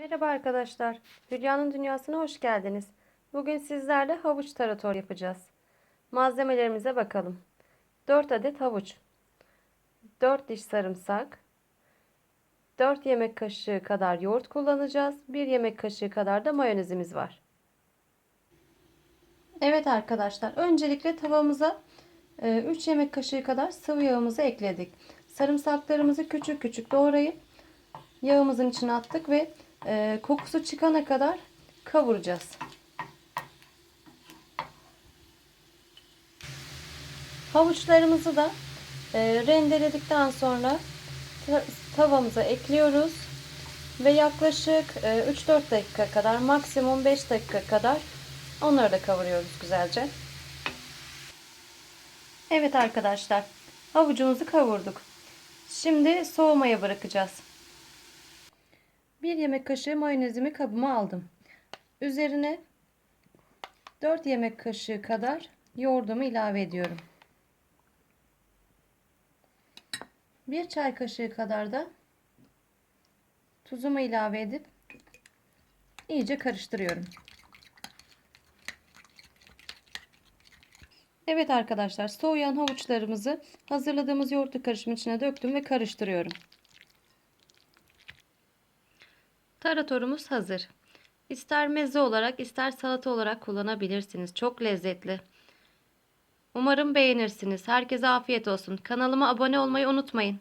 Merhaba arkadaşlar. Hülya'nın dünyasına hoş geldiniz. Bugün sizlerle havuç tarator yapacağız. Malzemelerimize bakalım. 4 adet havuç. 4 diş sarımsak. 4 yemek kaşığı kadar yoğurt kullanacağız. 1 yemek kaşığı kadar da mayonezimiz var. Evet arkadaşlar. Öncelikle tavamıza 3 yemek kaşığı kadar sıvı yağımızı ekledik. Sarımsaklarımızı küçük küçük doğrayıp yağımızın içine attık ve e, kokusu çıkana kadar kavuracağız. Havuçlarımızı da e, rendeledikten sonra ta- tavamıza ekliyoruz ve yaklaşık e, 3-4 dakika kadar maksimum 5 dakika kadar onları da kavuruyoruz güzelce. Evet arkadaşlar havucumuzu kavurduk. Şimdi soğumaya bırakacağız. 1 yemek kaşığı mayonezimi kabıma aldım. Üzerine 4 yemek kaşığı kadar yoğurdumu ilave ediyorum. 1 çay kaşığı kadar da tuzumu ilave edip iyice karıştırıyorum. Evet arkadaşlar soğuyan havuçlarımızı hazırladığımız yoğurtlu karışımın içine döktüm ve karıştırıyorum. Taratorumuz hazır. İster meze olarak ister salata olarak kullanabilirsiniz. Çok lezzetli. Umarım beğenirsiniz. Herkese afiyet olsun. Kanalıma abone olmayı unutmayın.